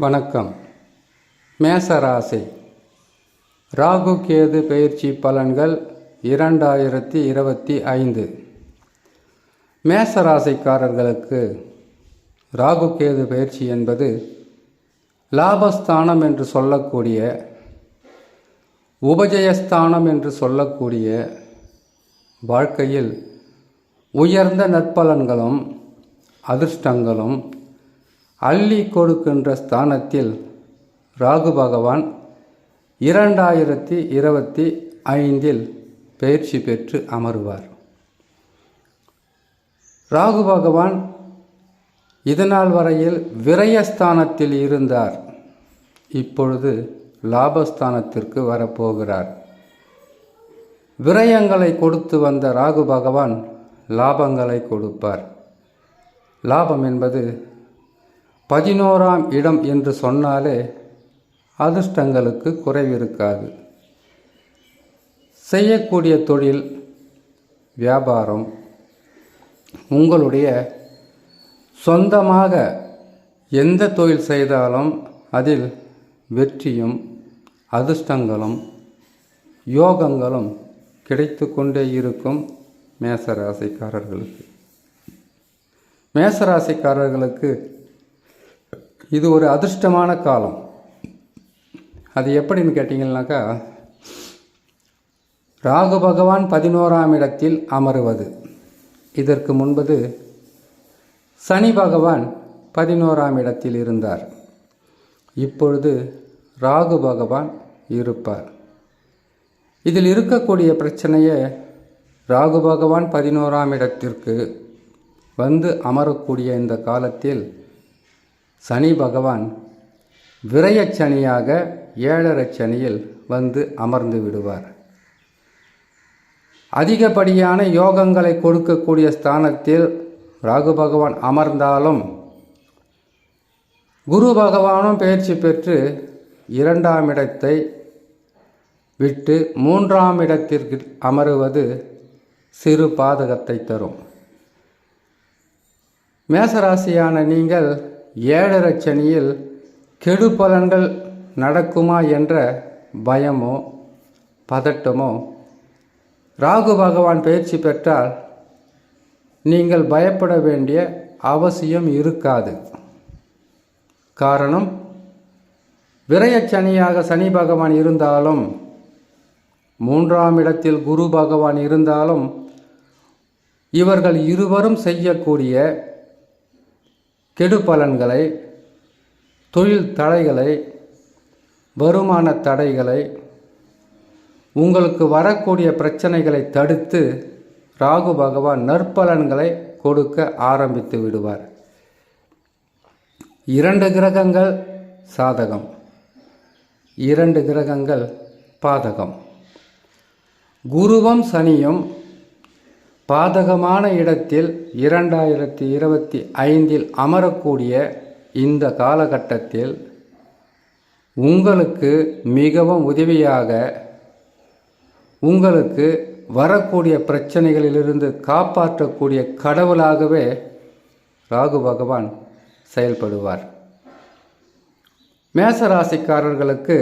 வணக்கம். மேசராசி. ராகு கேது பயிற்சி பலன்கள் இரண்டாயிரத்தி இருபத்தி ஐந்து. மேசராசிக்காரர்களுக்கு ராகு கேது பயிற்சி என்பது லாபஸ்தானம் என்று சொல்லக்கூடிய உபஜயஸ்தானம் என்று சொல்லக்கூடிய வாழ்க்கையில் உயர்ந்த நற்பலன்களும் அதிர்ஷ்டங்களும் அள்ளி கொடுக்கின்ற ஸ்தானத்தில் ராகு பகவான் இரண்டாயிரத்தி இருபத்தி ஐந்தில் பயிற்சி பெற்று அமருவார். ராகு பகவான் இதனால் வரையில் விரயஸ்தானத்தில் இருந்தார். இப்பொழுது லாபஸ்தானத்திற்கு வரப்போகிறார். விரயங்களை கொடுத்து வந்த ராகு பகவான் லாபங்களை கொடுப்பார். லாபம் என்பது பதினோராம் இடம் என்று சொன்னாலே அதிர்ஷ்டங்களுக்கு குறைவிருக்காது. செய்யக்கூடிய தொழில் வியாபாரம் உங்களுடைய சொந்தமாக எந்த தொழில் செய்தாலும் அதில் வெற்றியும் அதிர்ஷ்டங்களும் யோகங்களும் கிடைத்து கொண்டே இருக்கும் மேசராசிக்காரர்களுக்கு. மேசராசிக்காரர்களுக்கு இது ஒரு அதிர்ஷ்டமான காலம். அது எப்படின்னு கேட்டிங்கன்னாக்கா ராகு பகவான் பதினோராம் இடத்தில் அமருவது. இதற்கு முன்பது சனி பகவான் பதினோராம் இடத்தில் இருந்தார். இப்பொழுது ராகு பகவான் இருப்பார். இதில் இருக்கக்கூடிய பிரச்சனையை ராகு பகவான் பதினோராம் இடத்திற்கு வந்து அமரக்கூடிய இந்த காலத்தில் சனி பகவான் விரயச்சனியாக ஏழரை சனியில் வந்து அமர்ந்து விடுவார். அதிகப்படியான யோகங்களை கொடுக்கக்கூடிய ஸ்தானத்தில் ராகு பகவான் அமர்ந்தாலும் குரு பகவானும் பயிற்சி பெற்று இரண்டாம் இடத்தை விட்டு மூன்றாம் இடத்திற்கு அமருவது சிறு பாதகத்தை தரும். மேசராசியான நீங்கள் ஏழரை சனியில் கெடு பலன்கள் நடக்குமா என்ற பயமோ பதட்டமோ ராகு பகவான் பயிற்சி பெற்றால் நீங்கள் பயப்பட வேண்டிய அவசியம் இருக்காது. காரணம் விரயச்சனியாக சனி பகவான் இருந்தாலும் மூன்றாம் இடத்தில் குரு பகவான் இருந்தாலும் இவர்கள் இருவரும் செய்யக்கூடிய கெடு பலன்களை தொழில் தடைகளை வருமான தடைகளை உங்களுக்கு வரக்கூடிய பிரச்சனைகளை தடுத்து ராகு பகவான் நற்பலன்களை கொடுக்க ஆரம்பித்து விடுவார். இரண்டு கிரகங்கள் சாதகம். இரண்டு கிரகங்கள் பாதகம். குருவும் சனியும் பாதகமான இடத்தில் இரண்டாயிரத்தி இருபத்தி ஐந்தில் அமரக்கூடிய இந்த காலகட்டத்தில் உங்களுக்கு மிகவும் உதவியாக உங்களுக்கு வரக்கூடிய பிரச்சனைகளிலிருந்து காப்பாற்றக்கூடிய கடவுளாகவே ராகு பகவான் செயல்படுவார். மேசராசிக்காரர்களுக்கு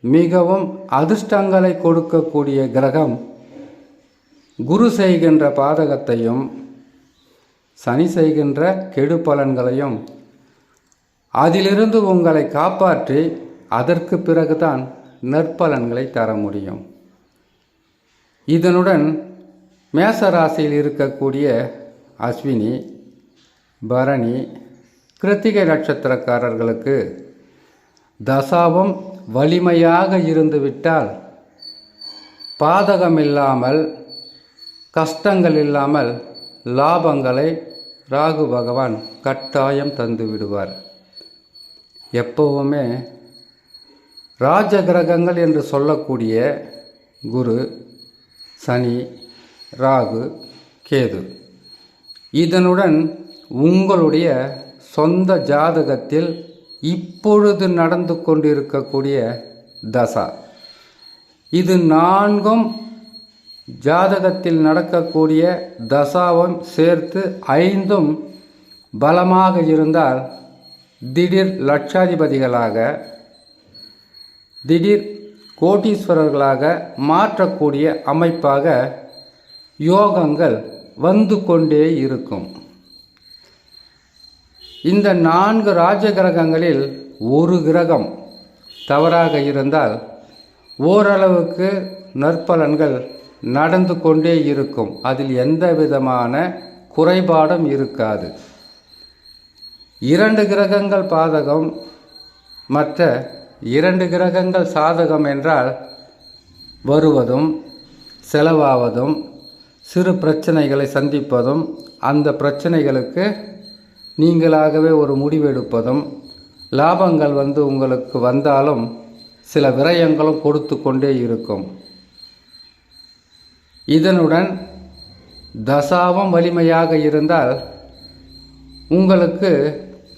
மிகவும் அதிர்ஷ்டங்களை கொடுக்கக்கூடிய கிரகம் குரு செய்கின்ற பாதகத்தையும் சனி செய்கின்ற கெடு பலன்களையும் அதிலிருந்து உங்களை காப்பாற்றி அதற்கு பிறகுதான் நற்பலன்களை தர முடியும். இதனுடன் மேசராசியில் இருக்கக்கூடிய அஸ்வினி பரணி கிருத்திகை நட்சத்திரக்காரர்களுக்கு தசாவும் வலிமையாக இருந்துவிட்டால் பாதகமில்லாமல் கஷ்டங்கள் இல்லாமல் லாபங்களை ராகு பகவான் கட்டாயம் தந்து விடுவார். எப்பவுமே ராஜ கிரகங்கள் என்று சொல்லக்கூடிய குரு சனி ராகு கேது. இதனுடன் உங்களுடைய சொந்த ஜாதகத்தில் இப்பொழுது நடந்து கொண்டிருக்கக்கூடிய தசா. இது நான்கும் ஜாதகத்தில் நடக்கக்கூடிய தசாவும் சேர்த்து ஐந்தும் பலமாக இருந்தால் திடீர் லட்சாதிபதிகளாக திடீர் கோடீஸ்வரர்களாக மாற்றக்கூடிய அமைப்பாக யோகங்கள் வந்து கொண்டே இருக்கும். இந்த நான்கு ராஜ கிரகங்களில் ஒரு கிரகம் தவறாக இருந்தால் ஓரளவுக்கு நற்பலன்கள் நடந்து கொண்டே இருக்கும். அதில் எந்த விதமான குறைபாடும் இருக்காது. இரண்டு கிரகங்கள் பாதகம். மற்ற இரண்டு கிரகங்கள் சாதகம் என்றால் வருவதும் செலவாவதும் சிறு பிரச்சனைகளை சந்திப்பதும் அந்த பிரச்சனைகளுக்கு நீங்களாகவே ஒரு முடிவெடுப்பதும் லாபங்கள் வந்து உங்களுக்கு வந்தாலும் சில விரயங்களும் கொடுத்து கொண்டே இருக்கும். இதனுடன் தசாவம் வலிமையாக இருந்தால் உங்களுக்கு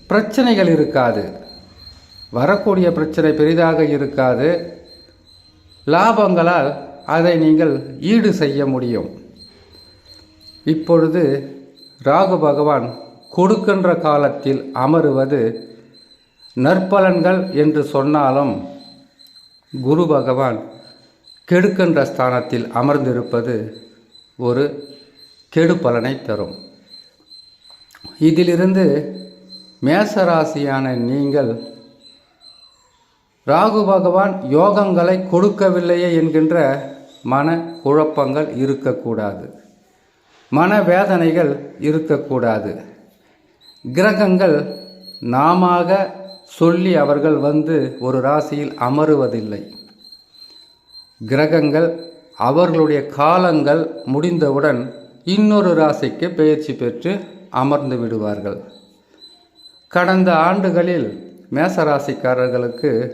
பிரச்சனைகள் இருக்காது. வரக்கூடிய பிரச்சனை பெரிதாக இருக்காது. லாபங்களால் அதை நீங்கள் ஈடு செய்ய முடியும். இப்பொழுது ராகு பகவான் கொடுக்கின்ற காலத்தில் அமருவது நற்பலன்கள் என்று சொன்னாலும் குரு பகவான் கெடுக்கின்ற ஸ்தானத்தில் அமர்ந்திருப்பது ஒரு கெடு பலனை தரும். இதிலிருந்து மேசராசியான நீங்கள் ராகு பகவான் யோகங்களை கொடுக்கவில்லையே என்கின்ற மன குழப்பங்கள் இருக்கக்கூடாது. மன வேதனைகள் இருக்கக்கூடாது. கிரகங்கள் நாமாக சொல்லி அவர்கள் வந்து ஒரு ராசியில் அமருவதில்லை. கிரகங்கள் அவர்களுடைய காலங்கள் முடிந்தவுடன் இன்னொரு ராசிக்கு பயிற்சி பெற்று அமர்ந்து விடுவார்கள். கடந்த ஆண்டுகளில் மேசராசிக்காரர்களுக்கு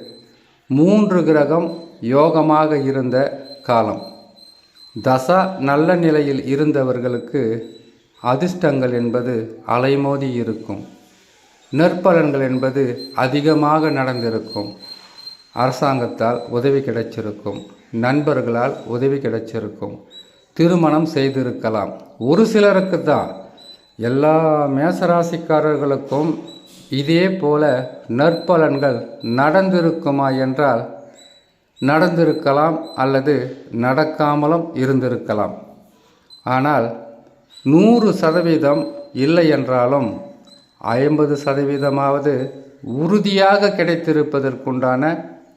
மூன்று கிரகம் யோகமாக இருந்த காலம். தசா நல்ல நிலையில் இருந்தவர்களுக்கு அதிர்ஷ்டங்கள் என்பது அலைமோதி இருக்கும். நற்பலன்கள் என்பது அதிகமாக நடந்திருக்கும். அரசாங்கத்தால் உதவி கிடைச்சிருக்கும். நண்பர்களால் உதவி கிடைச்சிருக்கும். திருமணம் செய்திருக்கலாம். ஒரு சிலருக்கு தான். எல்லா மேசராசிக்காரர்களுக்கும் இதே போல நற்பலன்கள் நடந்திருக்குமா என்றால் நடந்திருக்கலாம் அல்லது நடக்காமலும் இருந்திருக்கலாம். ஆனால் நூறு சதவீதம் இல்லை என்றாலும் ஐம்பது சதவீதமாவது உறுதியாக கிடைத்திருப்பதற்குண்டான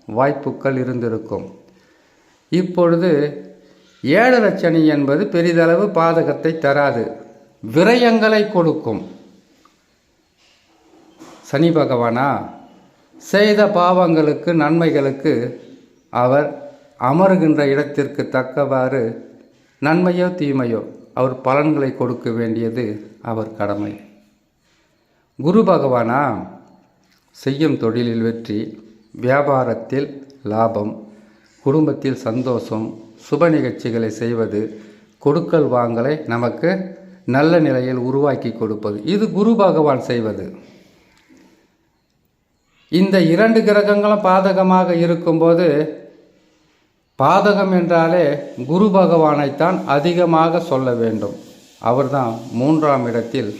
வாய்ப்புகள் இருந்திருக்கும். இப்பொழுது ஏழரச்சனி என்பது பெரிதளவு பாதகத்தை தராது. விரயங்களை கொடுக்கும். சனி பகவானா செய்த பாவங்களுக்கு நன்மைகளுக்கு அவர் அமருகின்ற இடத்திற்கு தக்கவாறு நன்மையோ தீமையோ அவர் பலன்களை கொடுக்க வேண்டியது அவர் கடமை. குரு பகவானா செய்யும் தொழிலில் வெற்றி வியாபாரத்தில் லாபம் குடும்பத்தில் சந்தோஷம் சுப நிகழ்ச்சிகளை செய்வது கொடுக்கல் வாங்கலை நமக்கு நல்ல நிலையில் உருவாக்கி கொடுப்பது. இது குரு பகவான் செய்வது. இந்த இரண்டு கிரகங்களும் பாதகமாக இருக்கும்போது பாதகம் என்றாலே குரு பகவானைத்தான் அதிகமாக சொல்ல வேண்டும். அவர்தான் மூன்றாம் இடத்தில்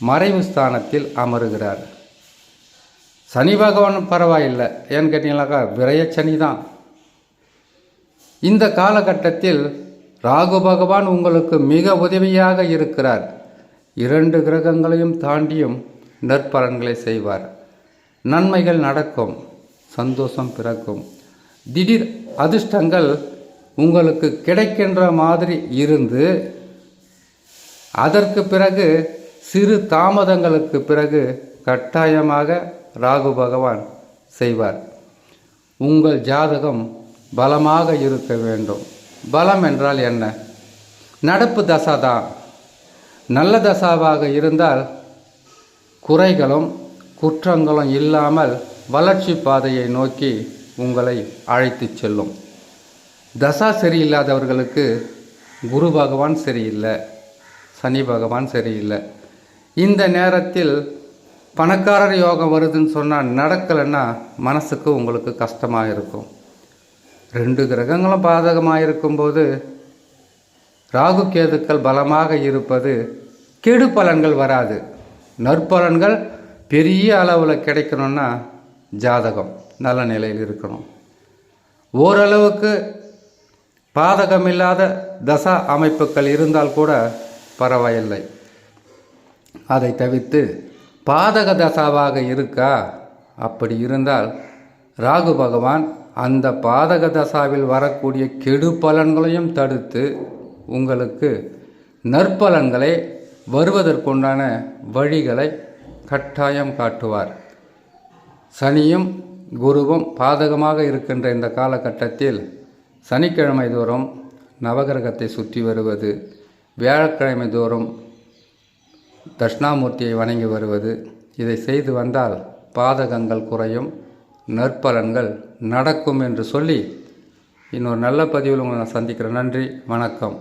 மறைவு ஸ்தானத்தில் அமருகிறார். சனி பகவான் பரவாயில்லை. ஏன்னு கேட்டீங்கன்னாக்கா விரயச்சனி தான். இந்த காலகட்டத்தில் ராகு பகவான் உங்களுக்கு மிக உதவியாக இருக்கிறார். இரண்டு கிரகங்களையும் தாண்டியும் நற்பலன்களை செய்வார். நன்மைகள் நடக்கும் சந்தோஷம் பிறக்கும். திடீர் அதிர்ஷ்டங்கள் உங்களுக்கு கிடைக்கின்ற மாதிரி இருந்து அதற்கு பிறகு சிறு தாமதங்களுக்கு பிறகு கட்டாயமாக ராகு பகவான் செய்வார். உங்கள் ஜாதகம் பலமாக இருக்க வேண்டும். பலம் என்றால் என்ன? நடப்பு தசா தான். நல்ல தசாவாக இருந்தால் குறைகளும் குற்றங்களும் இல்லாமல் வளர்ச்சி பாதையை நோக்கி உங்களை அழைத்து செல்லும். தசா சரியில்லாதவர்களுக்கு குரு பகவான் சரியில்லை சனி பகவான் சரியில்லை. இந்த நேரத்தில் பணக்காரர் யோகம் வருதுன்னு சொன்னால் நடக்கலைன்னா மனசுக்கு உங்களுக்கு கஷ்டமாக இருக்கும். ரெண்டு கிரகங்களும் பாதகமாக இருக்கும்போது ராகு கேதுக்கள் பலமாக இருப்பது கெடு பலன்கள் வராது. நற்பலன்கள் பெரிய அளவில் கிடைக்கணும்னா ஜாதகம் நல்ல நிலையில் இருக்கணும். ஓரளவுக்கு பாதகமில்லாத தசா அமைப்புகள் இருந்தால் கூட பரவாயில்லை. அதை தவிர்த்து பாதக தசாவாக இருக்கா? அப்படி இருந்தால் ராகு பகவான் அந்த பாதக தசாவில் வரக்கூடிய கெடு பலன்களையும் தடுத்து உங்களுக்கு நற்பலன்களை வருவதற்குண்டான வழிகளை கட்டாயம் காட்டுவார். சனியும் குருவும் பாதகமாக இருக்கின்ற இந்த காலகட்டத்தில் சனிக்கிழமை தோறும் நவகிரகத்தை சுற்றி வருவது வியாழக்கிழமை தோறும் தட்சிணாமூர்த்தியை வணங்கி வருவது இதை செய்து வந்தால் பாதகங்கள் குறையும். நற்பலன்கள் நடக்கும் என்று சொல்லி இன்னொரு நல்ல பதிவில் உங்களை நான் சந்திக்கிறேன். நன்றி வணக்கம்.